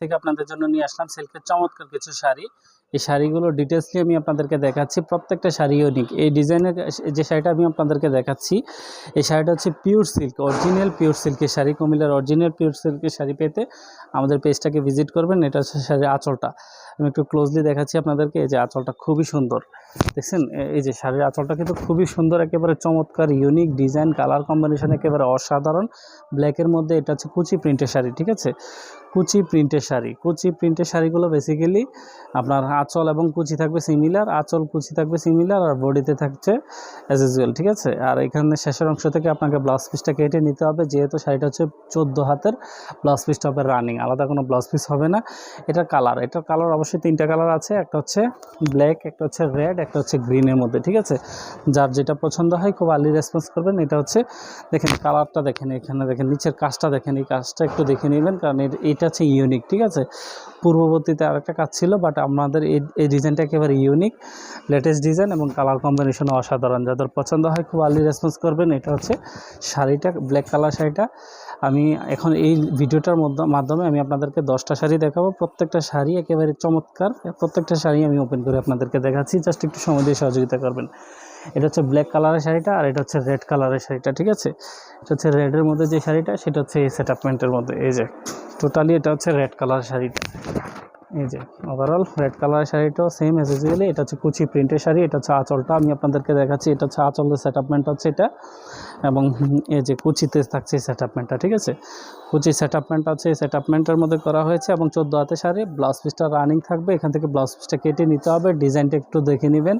থেকে আপনাদের জন্য নিয়ে আসলাম সিল্কের চমৎকার কিছু শাড়ি। এই শাড়িগুলো ডিটেলসলি আমি আপনাদেরকে দেখাচ্ছি, প্রত্যেকটা শাড়ি ইউনিক এই ডিজাইনের যে শাড়িটা আমি আপনাদেরকে দেখাচ্ছি, এই শাড়িটা হচ্ছে পিওর সিল্ক অরিজিনাল পিওর সিল্কের শাড়ি, কুমিল্লার অরিজিনাল পিওর সিল্কের শাড়ি পেতে আমাদের পেজটাকে ভিজিট করবেন, এটা হচ্ছে শাড়ির আঁচলটা। আমি একটু ক্লোজলি দেখাচ্ছি আপনাদেরকে, এই যে আঁচলটা খুবই সুন্দর। দেখছেন? এই যে শাড়ির আঁচলটা কিন্তু খুবই সুন্দর, একেবারে চমৎকার ইউনিক ডিজাইন কালার কম্বিনেশন একেবারে অসাধারণ। ব্ল্যাকের মধ্যে এটা হচ্ছে কুচি প্রিন্টের শাড়ি, ঠিক আছে? কুচি প্রিন্টের শাড়ি। কুচি প্রিন্টের শাড়িগুলো বেসিক্যালি আপনার আঁচল এবং কুচি থাকবে সিমিলার আঁচল, কুচি থাকবে সিমিলার আর বডিতে থাকছে অ্যাজ ইউজুয়াল ঠিক আছে? আর এখানে শেষের অংশ থেকে আপনাকে ব্লাউজ পিসটা কেটে নিতে হবে, যেহেতু শাড়িটা হচ্ছে চোদ্দ হাতের ব্লাউজ পিসটা হবে রানিং আলাদা কোনো ব্লাউজ পিস হবে না। এটার কালার এটার কালার অবশ্যই তিনটা কালার আছে, একটা হচ্ছে ব্ল্যাক একটা হচ্ছে রেড একটা হচ্ছে গ্রিনের মধ্যে, ঠিক আছে? যার যেটা পছন্দ হয় খুব আর্লি রেসপন্স করবেন, এটা হচ্ছে, দেখেন কালারটা দেখেন, এখানে দেখেন, নিচের কাজটা দেখেন, এই কাজটা একটু দেখে নেবেন, কারণ এটা হচ্ছে ইউনিক ঠিক আছে? পূর্ববর্তীতে আরেকটা কাজ ছিল বাট আমাদের এই এই ডিজাইনটা একেবারে ইউনিক লেটেস্ট ডিজাইন এবং কালার কম্বিনেশন অসাধারণ। যাদের পছন্দ হয় খুব আর্লি রেসপন্স করবেন, এটা হচ্ছে শাড়িটা ব্ল্যাক কালার শাড়িটা। আমি এখন এই ভিডিওটার মাধ্যমে আমি আপনাদেরকে দশটা শাড়ি দেখাবো। প্রত্যেকটা শাড়ি একেবারে চমৎকার। প্রত্যেকটা শাড়ি আমি ওপেন করে আপনাদেরকে দেখাচ্ছি। জাস্ট একটু সময় দিয়ে সহযোগিতা করবেন। এটা হচ্ছে ব্ল্যাক কালারের শাড়িটা আর এটা হচ্ছে রেড কালারের শাড়িটা, ঠিক আছে? এটা হচ্ছে রেডের মধ্যে যে শাড়িটা, সেটা হচ্ছে এই সেটআপমেন্টের মধ্যে, এই যে। টোটালি এটা হচ্ছে রেড কালার শাড়িটা। এই যে ওভারঅল রেড কালার শাড়িটাও সেম এস এটা হচ্ছে কুচি প্রিন্টের শাড়ি, এটা হচ্ছে আঁচলটা। আমি আপনাদেরকে দেখাচ্ছি, এটা হচ্ছে আঁচলের সেটআপমেন্ট হচ্ছে এটা। এবং এই যে কুচিতে থাকছে সেটআপমেন্টটা ঠিক আছে? কুচি সেটআপমেন্ট আছে সেটআপমেন্টের মধ্যে করা হয়েছে এবং চোদ্দ হাতে শাড়ি ব্লাউজ পিসটা রানিং থাকবে, এখান থেকে ব্লাউজ পিসটা কেটে নিতে হবে ডিজাইনটা একটু দেখে নেবেন।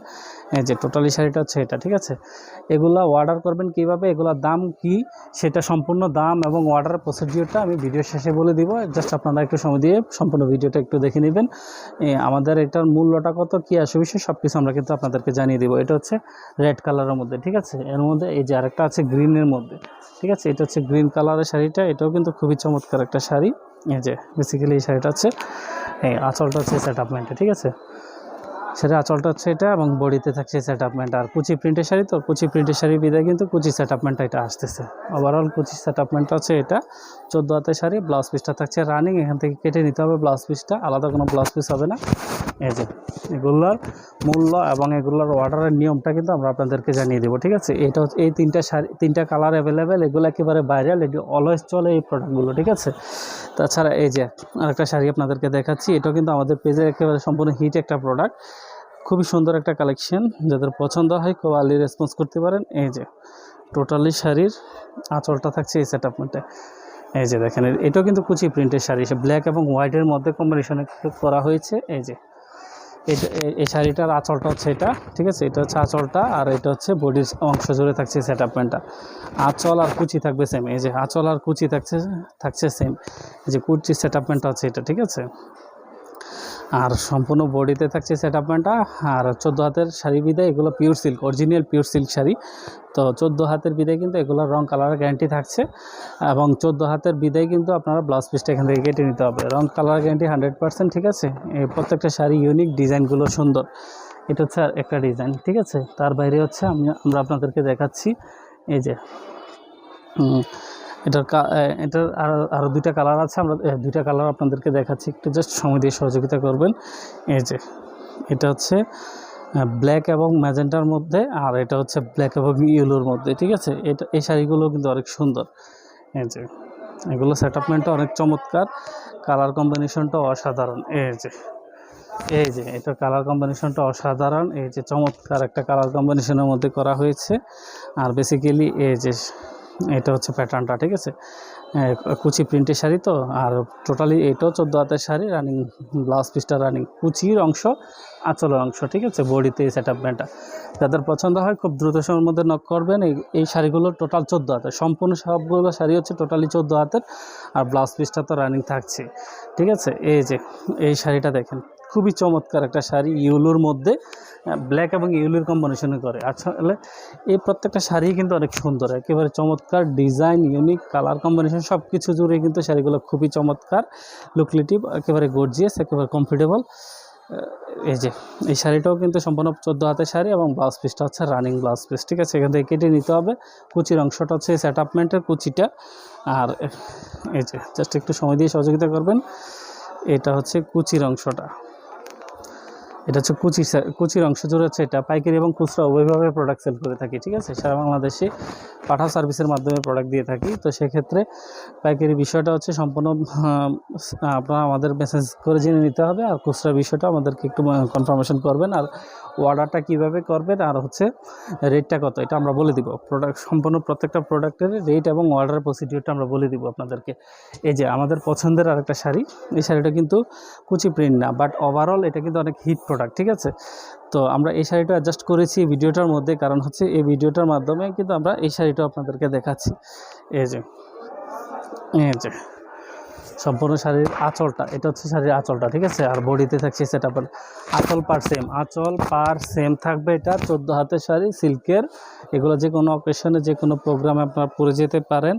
এই যে টোটালি শাড়িটা হচ্ছে এটা, ঠিক আছে? এগুলা অর্ডার করবেন কীভাবে এগুলোর দাম কি, সেটা সম্পূর্ণ দাম এবং অর্ডার প্রসিডিওরটা আমি ভিডিও শেষে বলে দিব। জাস্ট আপনারা একটু সময় দিয়ে সম্পূর্ণ ভিডিওটা একটু দেখে নেবেন। আমাদের এটার মূল্যটা কত, কী আসে বিষয় সব কিছু আমরা কিন্তু আপনাদেরকে জানিয়ে দিব। এটা হচ্ছে রেড কালারের মধ্যে, ঠিক আছে? এর মধ্যে এই যে আরেকটা আছে গ্রিনের মধ্যে। ঠিক আছে? এটা হচ্ছে গ্রিন কালারের শাড়িটা। এটাও কিন্তু খুবই চমৎকার একটা শাড়ি। এই যে বেসিক্যালি এই শাড়িটা হচ্ছে, এই আঁচলটা হচ্ছে সেট আপমেন্টে ঠিক আছে? সেটা আঁচলটা হচ্ছে এটা এবং বডিতে থাকছে সেটআপমেন্ট আর কুচি প্রিন্টের শাড়ি তো, কুচি প্রিন্টের শাড়ি বিদায় কিন্তু কুচি সেটআপমেন্টটা এটা আসতেছে। ওভারঅল কুচি সেটআপমেন্টটা হচ্ছে এটা। চোদ্দ হাতের শাড়ি ব্লাউজ পিসটা থাকছে রানিং এখান থেকে কেটে নিতে হবে ব্লাউজ পিসটা আলাদা কোনো ব্লাউজ পিস হবে না। এই যে, এগুলোর মূল্য এবং এগুলোর অর্ডারের নিয়মটা কিন্তু আমরা আপনাদেরকে জানিয়ে দেবো, ঠিক আছে? এটা হচ্ছে, এই তিনটা শাড়ি, তিনটা কালার অ্যাভেলেবেল এগুলো একেবারে ভাইরাল এটি অলওয়েজ চলে এই প্রোডাক্টগুলো ঠিক আছে? তাছাড়া এই যে আরেকটা শাড়ি আপনাদেরকে দেখাচ্ছি, এটাও কিন্তু আমাদের পেজে একেবারে সম্পূর্ণ হিট একটা প্রোডাক্ট খুবই সুন্দর একটা কালেকশন। যাদের পছন্দ হয় খুব আর্লি রেসপন্স করতে পারেন। এই যে, টোটালি শাড়ির আঁচলটা থাকছে এই সেটআপমেন্টে এই যে দেখেন, এটাও কিন্তু কুচি প্রিন্টের শাড়ি। ব্ল্যাক এবং হোয়াইটের মধ্যে কম্বিনেশনে করা হয়েছে। এই যে এই- শাড়িটার আঁচলটা হচ্ছে এটা, ঠিক আছে? এটা হচ্ছে আঁচলটা আর এটা হচ্ছে বডির অংশ জুড়ে থাকছে সেটআপমেন্টটা আঁচল আর কুচি থাকবে সেম এই যে, আঁচল আর কুচি থাকছে থাকছে সেম এই যে কুচি সেটআপমেন্টটা হচ্ছে এটা, ঠিক আছে? আর সম্পূর্ণ বডিতে থাকছে সেটআপমেন্টটা আর চোদ্দ হাতের শাড়ি বিদায়, এগুলো pure silk original pure silk sari. তো চোদ্দ হাতের বিদায় কিন্তু এগুলোর রং কালারের গ্যারান্টি থাকছে। এবং চোদ্দ হাতের বিদায় কিন্তু আপনারা ব্লাউজ পিসটা এখান থেকে কেটে নিতে হবে। রং কালার গ্যারান্টি হান্ড্রেড পার্সেন্ট ঠিক আছে? এই প্রত্যেকটা শাড়ি ইউনিক ডিজাইনগুলো সুন্দর। এটা হচ্ছে একটা ডিজাইন ঠিক আছে? তার বাইরে হচ্ছে আমি, আমরা আপনাদেরকে দেখাচ্ছি। এই যে এটার এটার আরও আরও দুইটা কালার আছে, আমরা দুইটা কালার আপনাদেরকে দেখাচ্ছি, একটু জাস্ট সময় দিয়ে সহযোগিতা করবেন। এই যে, এটা হচ্ছে ব্ল্যাক এবং ম্যাজেন্টার মধ্যে, আর এটা হচ্ছে ব্ল্যাক এবং ইয়েলোর মধ্যে, ঠিক আছে? এটা, এই শাড়িগুলো কিন্তু অনেক সুন্দর। এই যে, এগুলো সেটআপমেন্টটা অনেক চমৎকার কালার কম্বিনেশনটা অসাধারণ। এই যে এই যে, এটা কালার কম্বিনেশনটা অসাধারণ। এই যে, চমৎকার একটা কালার কম্বিনেশনের মধ্যে করা হয়েছে। আর বেসিক্যালি এই যে এটা হচ্ছে প্যাটার্নটা ঠিক আছে? কুচি প্রিন্টের শাড়ি তো, আর টোটালি এটাও চোদ্দ হাতের শাড়ি রানিং ব্লাউজ পিসটা রানিং কুচির অংশ, আঁচলের অংশ, ঠিক আছে? বডিতে এই সেটআপমেন্টটা যাদের পছন্দ হয় খুব দ্রুত সময়ের মধ্যে নক করবেন, এই এই শাড়িগুলো টোটাল চোদ্দ হাতের। সম্পূর্ণ সবগুলো শাড়ি হচ্ছে টোটালি চোদ্দ হাতের, আর ব্লাউজ পিসটা তো রানিং থাকছে, ঠিক আছে? এই যে, এই শাড়িটা দেখেন। খুবই চমৎকার একটা শাড়ি ইউলোর মধ্যে ব্ল্যাক এবং ইউলোর কম্বিনেশনে করে। আসলে এই প্রত্যেকটা শাড়ি কিন্তু অনেক সুন্দর, একেবারে চমৎকার ডিজাইন ইউনিক কালার কম্বিনেশন সব কিছু জুড়ে কিন্তু শাড়িগুলো খুবই চমৎকার লুকলিটিভ একেবারে গর্জিয়াস একেবারে কমফোর্টেবল এই যে, এই শাড়িটাও কিন্তু সম্পূর্ণ চোদ্দ হাতের শাড়ি এবং ব্লাউজ পিসটা হচ্ছে রানিং ব্লাউজ পিস ঠিক আছে? এখান থেকে কেটে নিতে হবে, কুচির অংশটা হচ্ছে সেটআপমেন্টের কুচিটা। আর এই যে জাস্ট একটু সময় দিয়ে সহযোগিতা করবেন, এটা হচ্ছে কুচির অংশটা। এটা হচ্ছে কুচি কুচির অংশ জুড়ে হচ্ছে এটা। পাইকারি এবং খুচরা উভয়ভাবে প্রোডাক্ট সেল করে থাকি, ঠিক আছে? সারা বাংলাদেশে পাঠা সার্ভিসের মাধ্যমে প্রোডাক্ট দিয়ে থাকি। তো সেক্ষেত্রে পাইকারি বিষয়টা হচ্ছে সম্পূর্ণ আপনারা আমাদের মেসেজ করে জেনে নিতে হবে আর খুচরা বিষয়টা আমাদেরকে একটু কনফার্মেশন করবেন। আর অর্ডারটা কীভাবে করবেন আর হচ্ছে রেটটা কত? এটা আমরা বলে দিব। প্রোডাক্ট সম্পূর্ণ প্রত্যেকটা প্রোডাক্টের রেট এবং অর্ডার প্রসিডিউরটা আমরা বলে দিব আপনাদেরকে। এই যে আমাদের পছন্দের আরেকটা শাড়ি, এই শাড়িটা কিন্তু কুচি প্রিন্ট না বাট ওভারঅল এটা কিন্তু অনেক হিট প্রোডাক্ট ঠিক আছে? তো আমরা এই শাড়িটা অ্যাডজাস্ট করেছি ভিডিওটার মধ্যে, কারণ হচ্ছে এই ভিডিওটার মাধ্যমে কিন্তু আমরা এই শাড়িটা আপনাদেরকে দেখাচ্ছি। এই যে এই যে। সম্পূর্ণ শাড়ির আঁচলটা, এটা হচ্ছে শাড়ির আঁচলটা, ঠিক আছে? আর বডিতে থাকছে সেটা আঁচল পার সেম আঁচল পার সেম থাকবে এটা চোদ্দ হাতের শাড়ি, সিল্কের। এগুলো যে কোনো অকেশনে যে কোনো প্রোগ্রামে আপনারা পরে যেতে পারেন।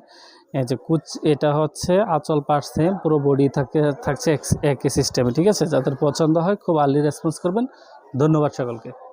এই যে কুচ, এটা হচ্ছে আঁচল পার সেম পুরো বডি থাকে, থাকছে এক- একই সিস্টেমে ঠিক আছে? যাদের পছন্দ হয়, খুব আর্লি রেসপন্স করবেন। ধন্যবাদ সকলকে।